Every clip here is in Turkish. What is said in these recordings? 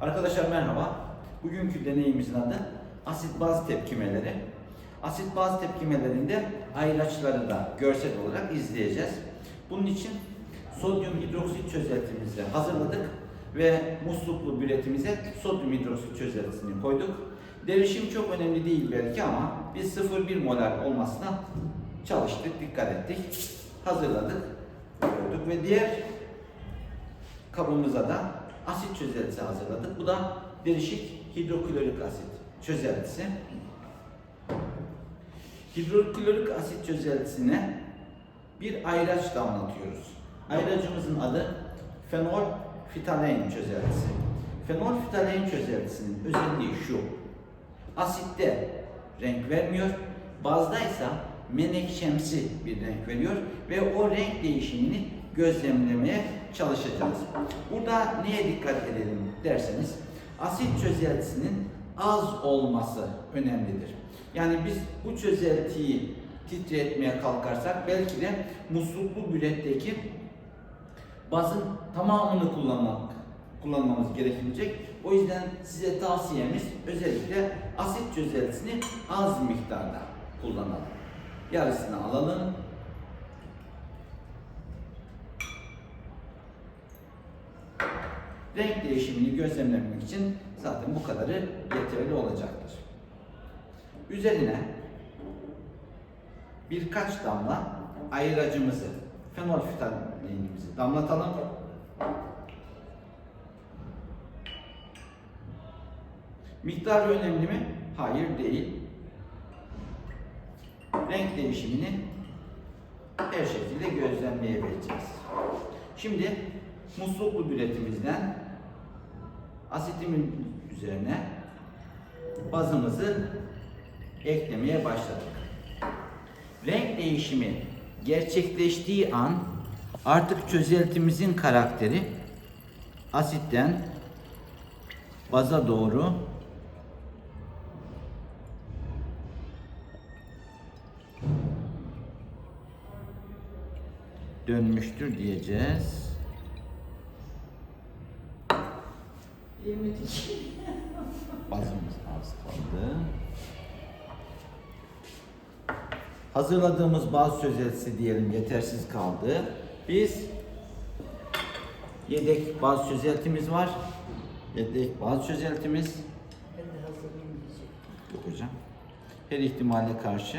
Arkadaşlar merhaba. Bugünkü deneyimizin adı asit baz tepkimeleri. Asit baz tepkimelerinde ayraçları da görsel olarak izleyeceğiz. Bunun için sodyum hidroksit çözeltimizi hazırladık ve musluklu büretimize sodyum hidroksit çözeltisini koyduk. Derişim çok önemli değil belki ama biz 0,1 molar olmasına çalıştık, dikkat ettik. Hazırladık, koyduk ve diğer kabımıza da asit çözeltisi hazırladık. Bu da derişik hidroklorik asit çözeltisi. Hidroklorik asit çözeltisine bir ayraç damlatıyoruz. Ayracımızın adı fenol fitalein çözeltisi. Fenol fitalein çözeltisinin özelliği şu. Asitte renk vermiyor. Bazdaysa menekşemsi bir renk veriyor ve o renk değişimini gözlemlemeye çalışacağız. Burada neye dikkat edelim derseniz asit çözeltisinin az olması önemlidir. Yani biz bu çözeltiyi titretmeye kalkarsak belki de musluklu büretteki bazın tamamını kullanmak kullanmamız gerekecek. O yüzden size tavsiyemiz özellikle asit çözeltisini az miktarda kullanalım. Yarısını alalım. Renk değişimini gözlemlemek için zaten bu kadarı yeterli olacaktır. Üzerine birkaç damla ayıracımızı, fenolfitalinimizi damlatalım. Miktar önemli mi? Hayır değil. Renk değişimini her şekilde gözlemleyebileceğiz. Şimdi musluklu büretimizden asitimin üzerine bazımızı eklemeye başladık. Renk değişimi gerçekleştiği an artık çözeltimizin karakteri asitten baza doğru dönmüştür diyeceğiz. Yemedik. Bazımız az kaldı. Hazırladığımız baz çözeltisi diyelim yetersiz kaldı. Biz yedek baz çözeltimiz var. Yedek baz çözeltimiz Ben de hazırlayayım diyecektim. yok hocam. Her ihtimale karşı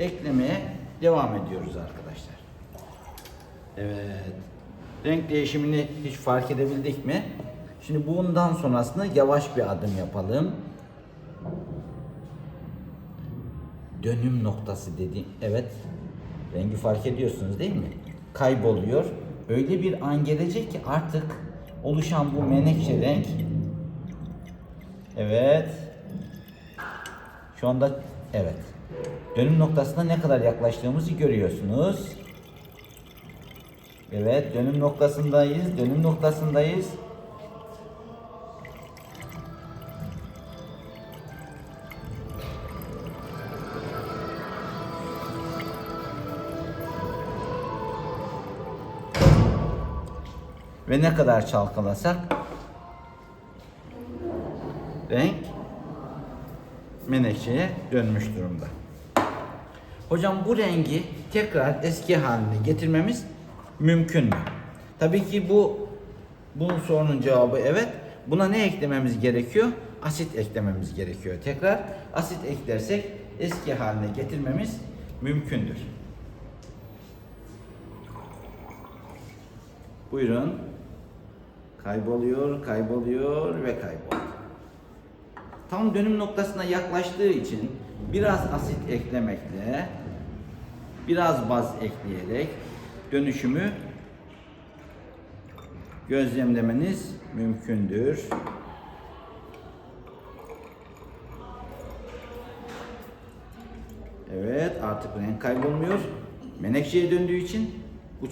eklemeye devam ediyoruz arkadaşlar. Evet. Renk değişimini hiç fark edebildik mi? Şimdi bundan sonrasında yavaş bir adım yapalım. Dönüm noktası dedi. Evet. Rengi fark ediyorsunuz değil mi? Kayboluyor. Öyle bir an gelecek ki artık oluşan bu menekşe renk Evet. Şu anda evet. Dönüm noktasına ne kadar yaklaştığımızı görüyorsunuz. Evet, dönüm noktasındayız. Dönüm noktasındayız. Ve ne kadar çalkalasak renk menekşeye dönmüş durumda. Hocam bu rengi tekrar eski haline getirmemiz mümkün mü? Tabii ki bu bunun sorunun cevabı evet. Buna ne eklememiz gerekiyor? Asit eklememiz gerekiyor. Tekrar asit eklersek eski haline getirmemiz mümkündür. Buyurun. Kayboluyor, kayboluyor ve kayboluyor. Tam dönüm noktasına yaklaştığı için biraz asit eklemekle, biraz baz ekleyerek dönüşümü gözlemlemeniz mümkündür. Evet artık renk kaybolmuyor. Menekşeye döndüğü için